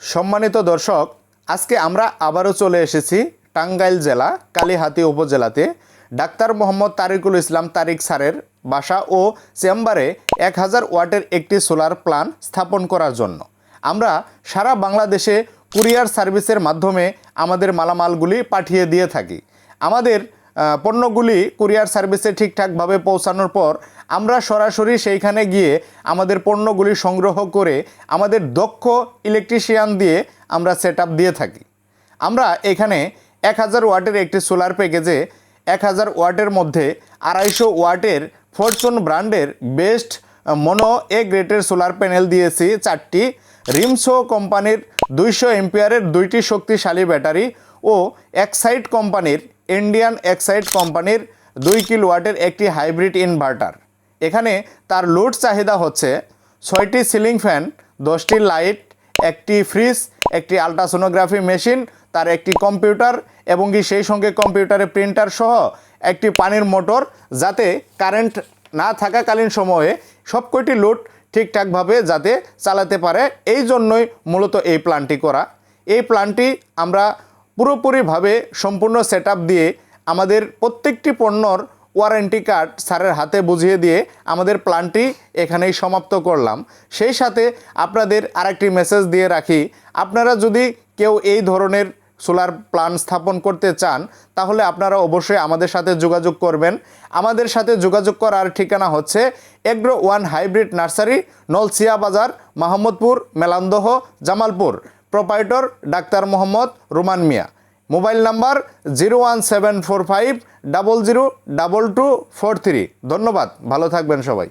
সম্মানিত দর্শক, আজকে আমরা আবারও চলে এসেছি টাঙ্গাইল জেলা, কালীহাতি উপজেলাতে। ডাক্তার মোহাম্মদ তারিকুল ইসলাম তারিক স্যারের বাসা ও চেম্বারে এক হাজার ওয়াটের একটি সোলার প্ল্যান স্থাপন করার জন্য। আমরা সারা বাংলাদেশে কুরিয়ার সার্ভিসের মাধ্যমে আমাদের মালামালগুলি পাঠিয়ে দিয়ে থাকি। আমাদের পণ্যগুলি কুরিয়ার সার্ভিসে ঠিকঠাকভাবে পৌঁছানোর পর আমরা সরাসরি সেইখানে গিয়ে আমাদের পণ্যগুলি সংগ্রহ করে আমাদের দক্ষ ইলেকট্রিশিয়ান দিয়ে আমরা সেট দিয়ে থাকি। আমরা এখানে এক হাজার ওয়াটের একটি সোলার প্যাকেজে এক হাজার ওয়াটের মধ্যে আড়াইশো ওয়াটের ফরচুন ব্র্যান্ডের বেস্ট মনো এ গ্রেটের সোলার প্যানেল দিয়েছি চারটি। রিমসো কোম্পানির দুইশো এম্পিয়ারের দুইটি শক্তিশালী ব্যাটারি ও এক্সাইড কোম্পানির ইন্ডিয়ান এক্সাইড কোম্পানির দুই কিলোওয়াটের একটি হাইব্রিড ইনভার্টার। এখানে তার লোড চাহিদা হচ্ছে ছয়টি সিলিং ফ্যান, দশটি লাইট, একটি ফ্রিজ, একটি আলট্রাসোনোগ্রাফি মেশিন, তার একটি কম্পিউটার এবং কি সেই সঙ্গে কম্পিউটারে প্রিন্টার সহ একটি পানির মোটর যাতে কারেন্ট না থাকাকালীন সময়ে সব কয়টি লোড ঠিকঠাকভাবে যাতে চালাতে পারে। এই জন্যই মূলত এই প্ল্যানটি করা। এই প্ল্যানটি আমরা পুরোপুরিভাবে সম্পূর্ণ সেট দিয়ে আমাদের প্রত্যেকটি পণ্যর ওয়ারেন্টি কার্ড স্যারের হাতে বুঝিয়ে দিয়ে আমাদের প্ল্যানটি এখানেই সমাপ্ত করলাম। সেই সাথে আপনাদের আরেকটি মেসেজ দিয়ে রাখি, আপনারা যদি কেউ এই ধরনের সোলার প্ল্যান স্থাপন করতে চান, তাহলে আপনারা অবশ্যই আমাদের সাথে যোগাযোগ করবেন। আমাদের সাথে যোগাযোগ করার ঠিকানা হচ্ছে agro one hybrid nursery, Nalsia Bazar, Mahmudpur, Melandah, Jamalpur. Proprietor doctor Mohammad Ruman Mia. Mobile number zero one seven four five double zero double two four three. ধন্যবাদ, ভালো থাকবেন সবাই।